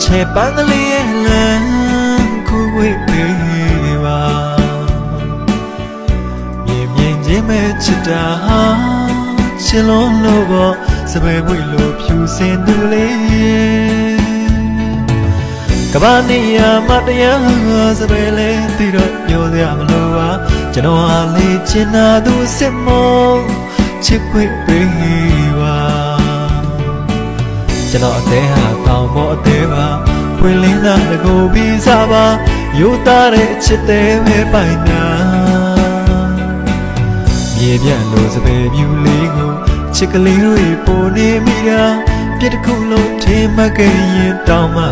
ထဲပန်းကလေးရဲ့လမ်းခုဝေးပေးပါမြင်မြင်ချင်းမဲ့ချစ်တာဟာချစ်လုံးလို့ပေါ်စပယ်ဝိလို့ဖြူစင်သူလေးကဘာနေရမတရားစပယ်လေးတီတော့ပြောရမလို့ပါကျွန်တော်အားလေးချင်တာသူစစ်မောချစ်ခွေပေးပါ ကျွန်တော်အသေးဟာတောင်ပေါ်အသေးပါဖွင့်လင်းတာငကိုပြီးစားပါယူသားတဲ့အချစ်သေးပဲပိုင်နာမြေပြန့်လို့စပယ်မြူလေးကိုချစ်ကလေးတွေပိုနေမိတာပြစ်တစ်ခုလုံးထင်မှတ်ခဲ့ရင်တောင်းမှပါတယ်မစရဲ